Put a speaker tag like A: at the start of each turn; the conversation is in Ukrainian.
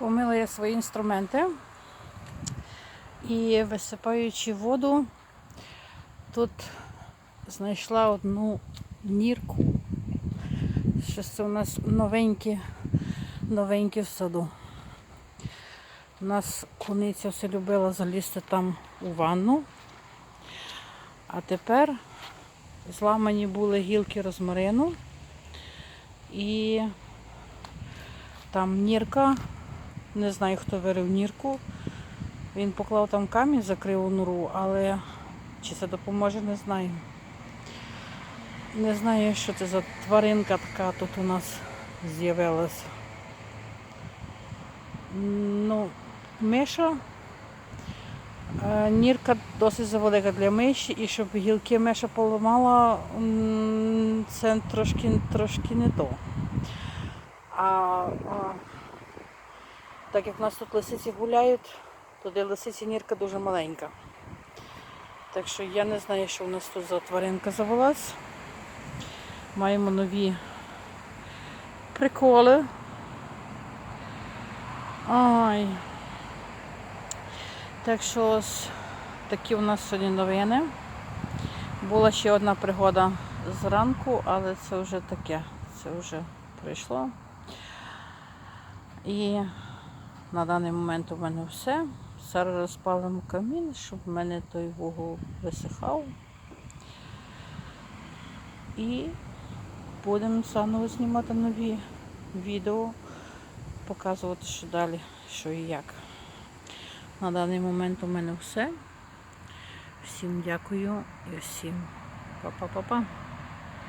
A: Помила я свої інструменти і висипаючи воду, тут знайшла одну нірку. Щось це у нас новеньке, новеньке в саду. У нас куниця все любила залізти там у ванну. А тепер зламані були гілки розмарину і там нірка, не знаю, хто вирив нірку. Він поклав там камінь, закрив нору, але чи це допоможе, не знаю. Не знаю, що це за тваринка така тут у нас з'явилася. Ну, миша. Е, Нірка досить завелика для миші, і щоб гілки миша поламала, це трошки, трошки не то. А так як в нас тут лисиці гуляють, то де лисиці нірка дуже маленька. Так що я не знаю, що в нас тут за тваринка завелась. Маємо нові приколи. Ой. Так що ось такі у нас сьогодні новини. Була ще одна пригода зранку, але це вже таке. Це вже пройшло. І на даний момент у мене все. Зараз розпалимо камін, щоб в мене той вугол висихав. І будемо заново знімати нові відео, показувати, що далі, що і як. На даний момент у мене все. Всім дякую і всім па-па-па-па.